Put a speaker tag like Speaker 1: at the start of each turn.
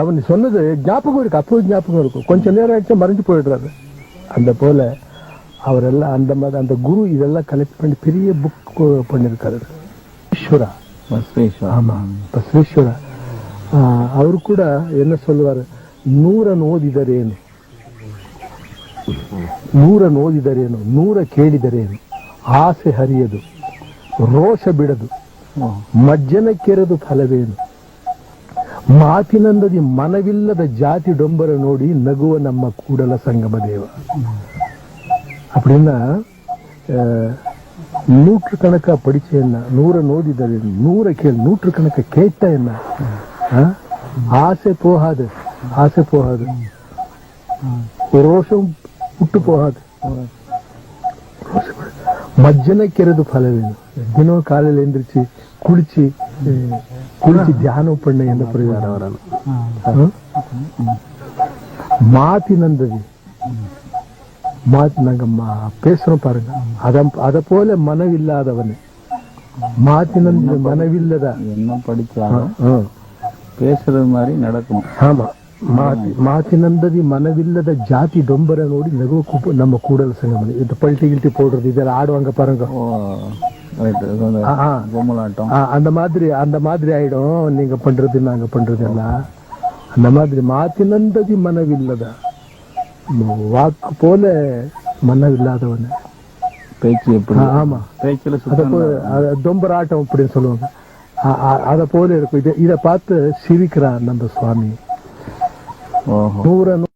Speaker 1: அவன் சொன்னது ஞாபகம் இருக்கு அப்போ ஞாபகம் இருக்கும் கொஞ்ச நேரம் ஆயிடுச்சு மறைஞ்சு போயிடுறாரு அந்த போல அவரெல்லாம் அந்த மாதிரி அந்த குரு இதெல்லாம் கலெக்ட் பண்ணி பெரிய புக் பண்ணியிருக்காரு ஈஸ்வரா
Speaker 2: ಬಸವೇಶ್ವರ
Speaker 1: ஆமா ಬಸವೇಶ್ವರ ಆ, ಅವರು ಕೂಡ என்ன சொல்லுவாரு ನೂರನ್ನು ಓದಿದರೇನು ನೂರನ್ನು ಓದಿದರೇನು ನೂರ ಕೇಳಿದರೇನು ಆಸೆ ಹರಿಯದು ರೋಷ ಬಿಡದು ಮಜ್ಜನ ಕೆರೆದು ಫಲವೇನು ಮಾತಿನಂದದಿ ಮನವಿಲ್ಲದ ಜಾತಿ ಡೊಂಬರ ನೋಡಿ ನಗುವ ನಮ್ಮ ಕೂಡಲ ಸಂಗಮ ದೇವ அப்படின்னா அஹ், நூற்றுக்கணக்கா படிச்ச என்ன நூற நோதிதல் என்ன, நூற கேள் நூற்றுக்கணக்க கேட்ட என்ன ஆ? ஆசை போகாது ஆசை போகாது ರೋಷಂ ಹುಟ್ಟು போகாது மஜ்ஜனைக்கிறது வேணும் தினம் காலையில் எந்திரிச்சு குளிச்சு குளிச்சு தியானம் பண்ண எந்த பிரகாரம் வரணும் மாத்தி நந்தது மாத்தி நாங்க பேசுறோம் பாருங்க அத அத போல மனவில்லாதவன் மாத்தி நந்த மனவில்லதா
Speaker 2: என்ன படிச்சாலும் பேசுறது மாதிரி நடக்கும்
Speaker 1: ஆமா ಮಾತಿನಂದದಿ ಮನವಿಲ್ಲದ ಜಾತಿ ಡೊಂಬರ ನೋಡಿ ನಗುವ ಕೂಪ ನಮ್ಮ ಕೂಡಲ ಸಂಗಮನೆ ಇದು ಪಲ್ಟಿ ಗಿಲ್ಟಿ போடுறது இதெல்லாம் ஆடுவாங்க பாருங்க
Speaker 2: ஓ ரைட்
Speaker 1: ஆ, ஆ.
Speaker 2: பொம்மலாட்டம்
Speaker 1: ஆ, அந்த மாதிரி அந்த மாதிரி ஆயிடும் நீங்க பண்றது நாங்க பண்றது எல்லாம் அந்த மாதிரி மாத்தினந்ததி மனவில்லத வாக்கு போல மனவில்லாதவன்
Speaker 2: பேச்சு எப்படி
Speaker 1: ஆ, ஆமா
Speaker 2: பேச்சுல
Speaker 1: அத
Speaker 2: சுத்தம்
Speaker 1: போல அத தொம்பராட்டம் அப்படின்னு சொல்லுவாங்க அ- அ- அத போல இருக்கும் இத இத பார்த்து சிரிக்கிறார் நம்ம சுவாமி
Speaker 2: Ага.
Speaker 1: Говорю, ну